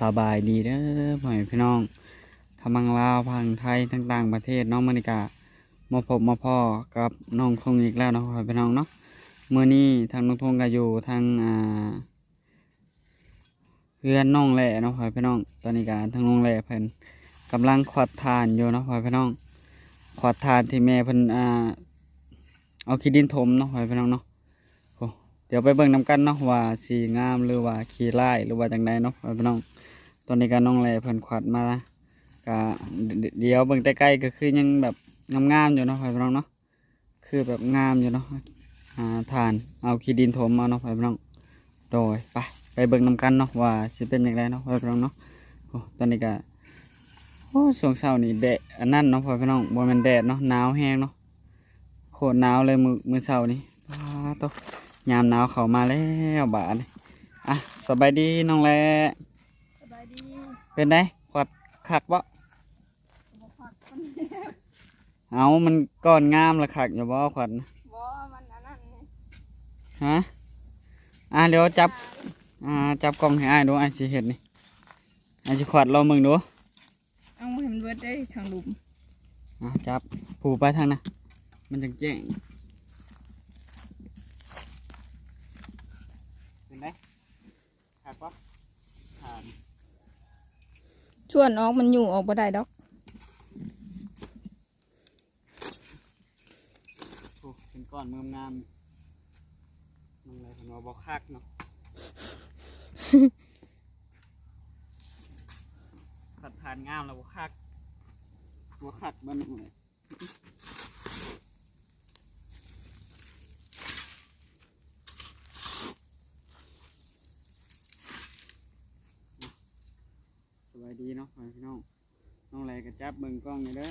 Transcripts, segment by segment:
สบายดีเด้อพ่อแม่พี่น้องทำมังลาวพังไทยต่างๆประเทศน้องมริกามาพบมาพ่อกับน้องทงอีกแล้วนะพ่อแม่พี่น้องเนาะเมื่อนี้ทางน้องทงก็อยู่ทางอ่าเพื่อนน้องแหล่เนาะพ่อแม่พี่น้อง ตอนนี้ก็ทางน้องแหล่เพิ่นกำลังขวดทานอยู่นะพ่อแม่พี่น้องขวดทานที่แม่เพิ่นอ่าเอาขี้ดินถมเนาะพ่อแม่พี่น้องเนาะเดี๋ยวไปเบิ่งน้ำกันเนาะว่าสีงามหรือว่าขี้ไล่หรือว่าจังใดเนาะพี่น้อง ตอนนี้ก็น้องแลเพิ่นขวัดมาก็เดี๋ยวเบิ่งใกล้ๆก็คือยังแบบงามๆอยู่เนาะพี่น้องเนาะคือแบบงามอยู่เนาะหาทานเอาขี้ดินถมมาเนาะพี่น้องโดยไปไปเบิ่งน้ำกันเนาะว่าสิเป็นอย่างไรเนาะพี่น้องเนาะโอ้ตอนนี้ก็โอ้ช่วงเช้านี่แดดอันนั้นเนาะพี่น้องบ่แม่นแดดเนาะหนาวแฮงเนาะโคตรหนาวเลยมือมือเช้านี้ว้าตกยามหนาวเข้ามาแล้วบาดนี้อะสบายดีน้องแลสบายดี เป็นไงขวัดคักบ่บ่พักมันเอามันก้อนงามละคักอย่าบ่ขวัดนะบ่มันอันนั้นนี่ฮะอะเดี๋ยวจับอ่าจับกล้องให้อ้ายดูอ้ายสิเฮ็ดนี่อ้ายสิขวัดลองมึงดูเอามาให้มันเบิดได้ทางหลุมอะจับผูไปทางน่ะมันจังแจ้งเป็นไงคักบ่ทาน ชวนออกมันอยู่ออกบ่ได้ดอกโอ้เป็นก้อนมืองามมันอะไรเพิ่นว่าบ่คักเนาะขัดทานงามแล้วบ่คักบ่คักมันเลยสวัสดีเนาะ พี่น้องน้องไรก็จับเบิ่งกล้องนี่เด้อ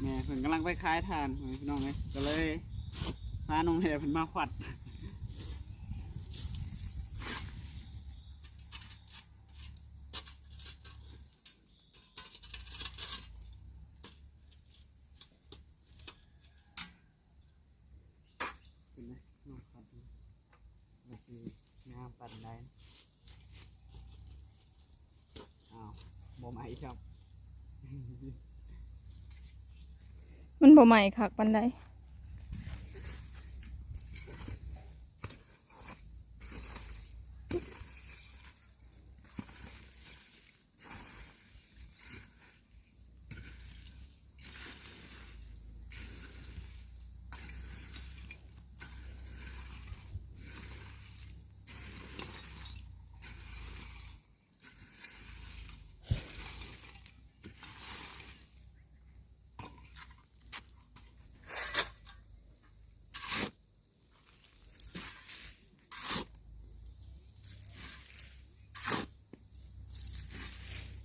แม่เพิ่นกำลังไปขายทานพี่น้องเลยก็เลยพาน้องแหเพิ่นมาขวัดเป็นไงน้องขวัดนี่มาสิงามปันได้นะอ้าวบ่มาอีกครับ มัน บ่ใหม่คักปันใด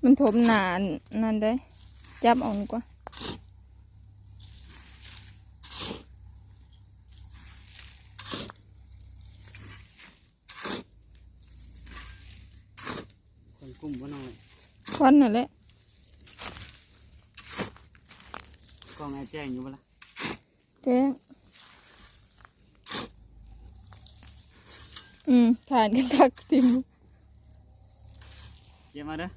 มันถมหนานนั่นได้ จับเออกดีกว่าคนกลุ่มว่าน้อยควันนั่นแหละกล้องไอ้แจ้งอยู่บ่ล่ะแจ้งอืมทานกันทักติมเก็บมาเด้อ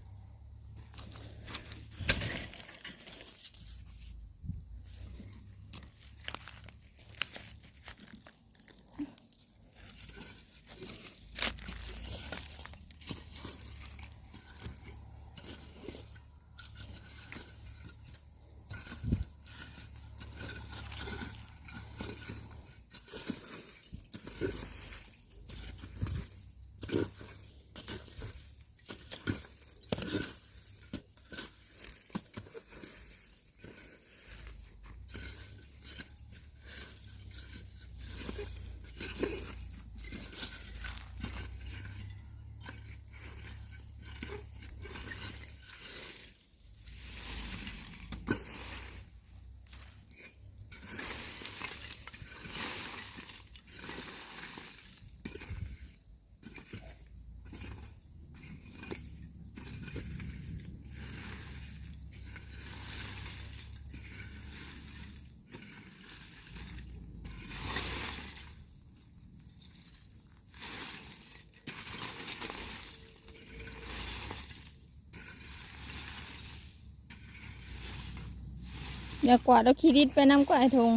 อย่ากวาดเอาขี้ดิดไปน้ำก็ไอทง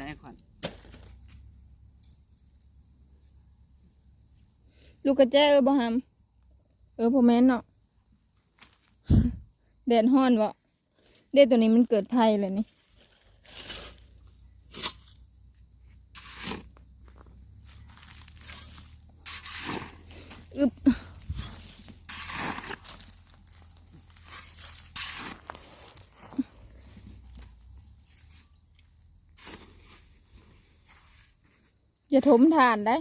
นขวัญลูกกระแจเออบ่ฮัมเออพ่อแม่นเนาะแดดห้อนวะเด็ดตัวนี้มันเกิดภัยเลยนี่ อย่าถมทานได้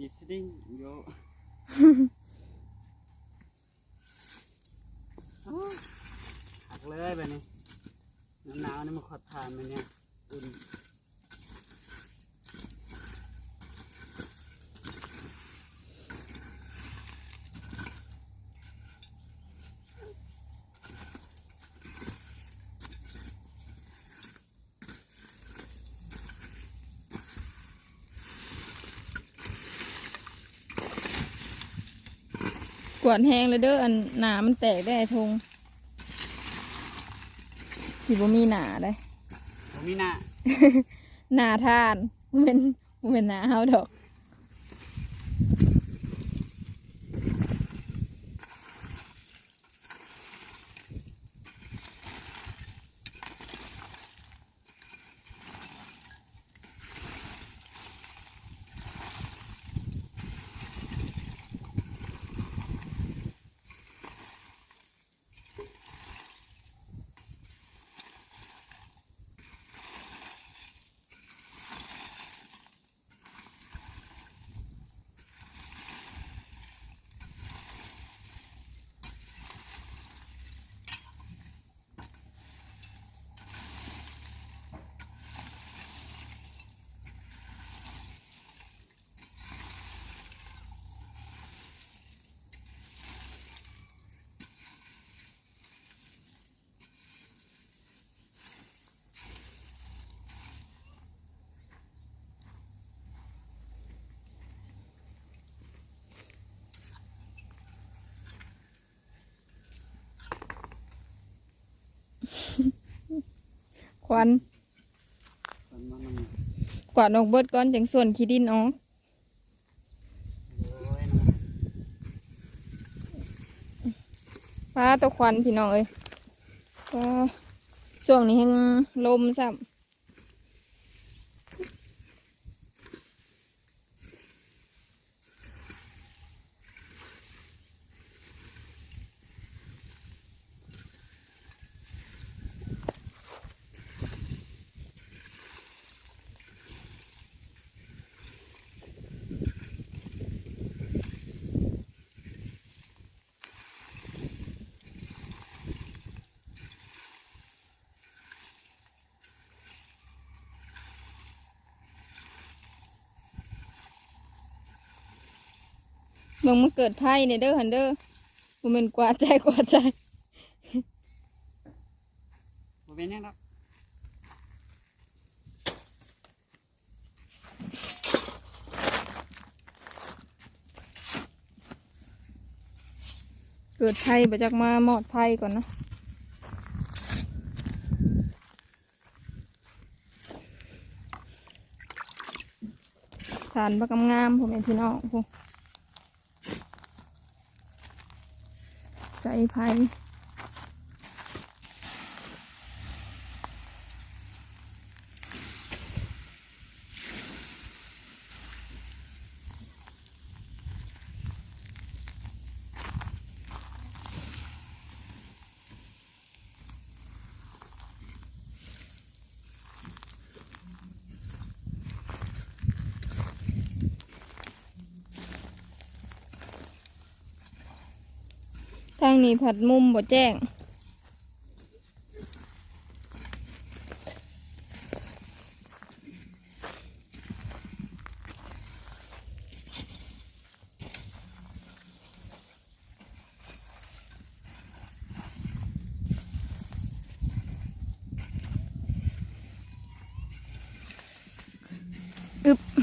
แบบ ติ้งเยอะาวหักเลยแบบนี้หนาวๆนี่มันขอดทานมันเนี่ยอุ่น ก วาดแห้งเลยเด้ออันหนามันแตกได้ไอ้ทงสิบ่มีหนาได้ ผมมีหน้า หนาทานบ่เป็นบ่เป็นหนาเฮาดอก ควันกวาดออกเบิดก้อนจังส่วนขี้ดินออกป้าตะควันพี่น้องเอ้ยช่วงนี้แห้งลมซ้ำ เมืองมันเกิดไพ่ในเด้อฮันเด้อบ่แมันเป็นกว่าใจกว่าใจบ่เป็นหยังดอกเกิดไพ่ไปจากมาหมอดไพ่ก่อนเนาะฐานบักงามๆผมเป็นพี่น้องพวก ใส่ไพ่ ทางนี้ผัดมุมบ่แจ้ง อึบ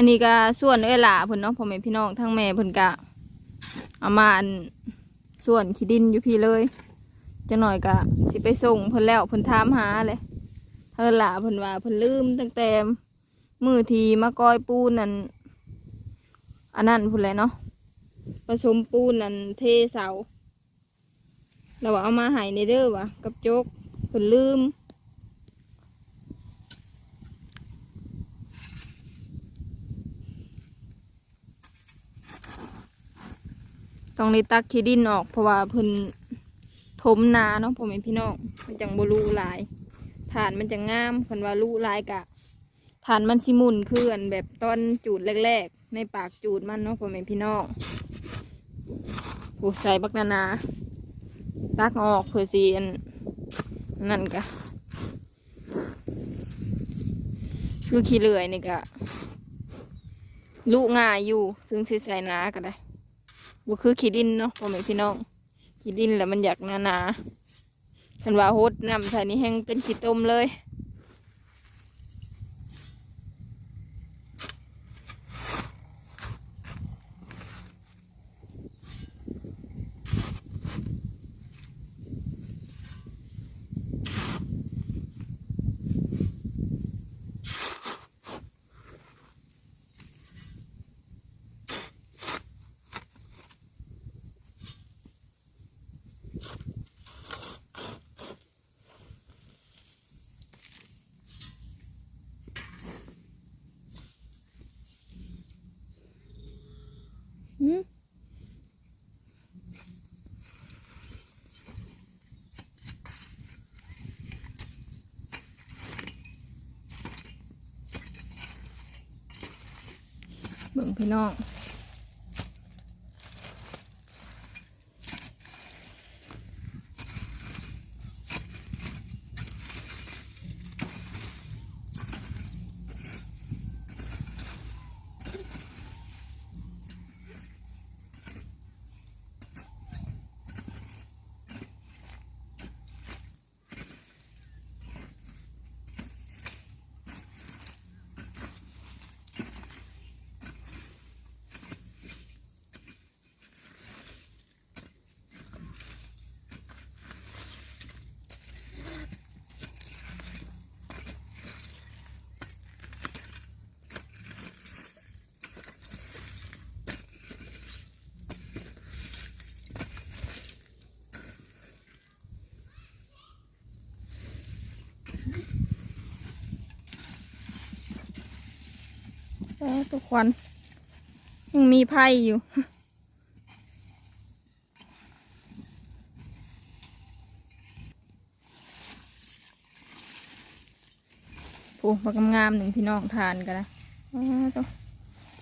อันนี้ก็ส่วนเอ้ยหล่าเพิ่นเนาะพ่อแม่พี่น้องทั้งแม่เพิ่นก็เอามาอันส่วนขี้ดินอยู่พี่เลยจังหน่อยก็สิไปส่งเพิ่นแล้วเพิ่นถามหาเลยเธอหล่าเพิ่นว่าเพิ่นลืมตั้งแต่มือทีมากอยปูนนั่นอันนั้นพุ่นแหละเนาะผสมปูนนั่นเทเสาแล้วว่าเอามาให้ในเด้อวะกับโจกเพิ่นลืม ต้องได้ตักขี้ดินออก เพราะว่าเพิ่นถมนาเนาะพ่อแม่พี่น้องมันจังบ่รูหลายฐานมันจะงามคันว่ารูหลายกะฐานมันสิมุนคืออันแบบตอนจูดแรก ๆ ในปากจูดมันเนาะพ่อแม่พี่น้องโอ้ใส่บักนานา ตักออกเพื่อสิอันนั่นกะคือขี้เลื่อยนี่กะลูกง่ายอยู่ ถึงสิใส่นาก็ได้ บ่คือขี้ดินเนาะพ่อแม่พี่น้องขี้ดินแล้วมันอยากหนานาๆคันว่าโฮดน้ำใส่นี่แห้งเป็นขี้ต้มเลย เบิ่งพี่น้อง ทุกคนยังมีไพ่อยู่ปูมากงามหนึ่งพี่น้องทานกันนะ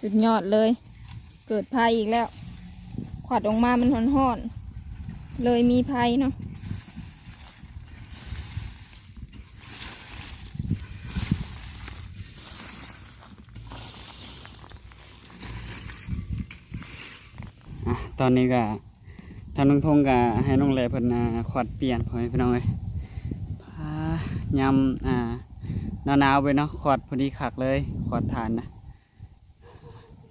สุดยอดเลย เกิดไพ่อีกแล้ว ขวัดออกมามันห่อนๆเลยมีไพ่เนาะ ตอนนี้ก็ทางน้องทงก็ให้น้องแลเพิ่นาขวัดเปลี่ยนพอแม่พี่น้องเอ้ยพายำอ่าหนาวๆไปเนาะขวัดพอดีคักเลยขวัดทานนะ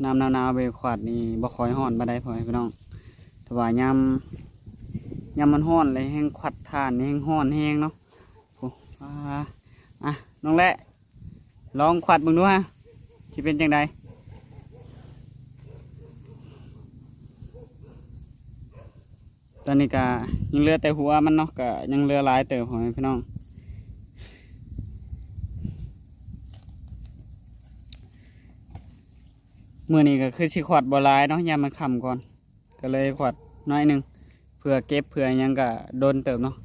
น้ำหนาวๆไปขวัดนี่บ่คอยร้อนบ่ได้พอแม่พี่น้องแต่ว่ายำยำมันร้อนเลยแห้งขวัดทานแห้งร้อนแห้งเนาะโอ้อ่าอะน้องแลลองขวัดเบิ่งดูฮะสิเป็นจังได ตอนนี้ก็ยังเลือแต่หัวมันเนาะก็ยังเลือหลายเติบของพี่น้องเมื่อนี้ก็คือสิขวดบ่หลายเนาะยามมันค่ำก่อน ก็เลยขวดน้อยหนึ่งเผื่อเก็บเผื่อยังก็โดนเติบเนาะ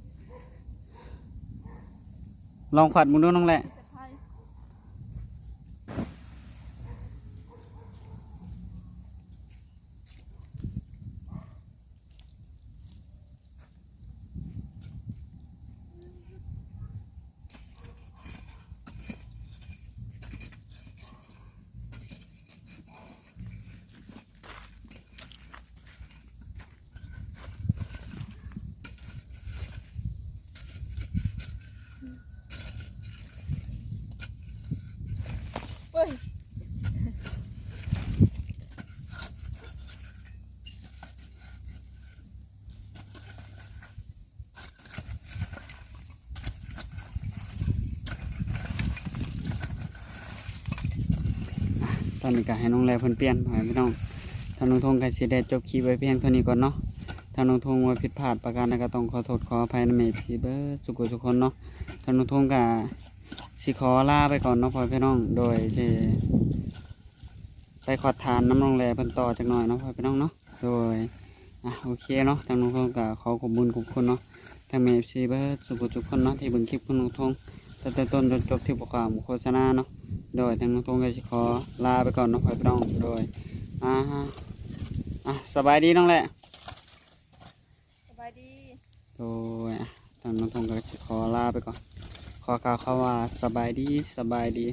ลองขวดมึงดูน้องแหละ เฮ้ยตอนนี้ก็ให้น้องแลเพิ่นเปลี่ยนให้พี่น้องทางน้องทงก็สิได้จบคลิปไว้เพียงเท่านี้ก่อนเนาะทางน้องทงว่าผิดพลาดประการใดก็ต้องขอโทษขออภัยในเมทีเบอร์สุขุทุคนเนาะทางน้องทงก็ สิขอลาไปก่อนเนาะพ่อพี่น้อง โดยสิไปขอทานน้ำน้องแลเพิ่นต่อจักหน่อยเนาะพ่อพี่น้องเนาะ โดยอะโอเคเนาะทางน้องทงก็ขอขอบคุญขอบคุณเนาะทางเมฟซีเบอร์สุขุทุกคนเนาะที่เบิ่งคลิปของน้องทงตั้งแต่ต้นจนจบที่ประกอบโฆษณาเนาะ โดยทางน้องทงก็จะขอลาไปก่อนเน้องพ่อพี่น้อง โดยอ่าฮะอะสบายดีน้องแหละสบายดี โดยอะทางน้องทงก็จะขอลาไปก่อน ขอกล่าวคำว่าสบายดีสบายดี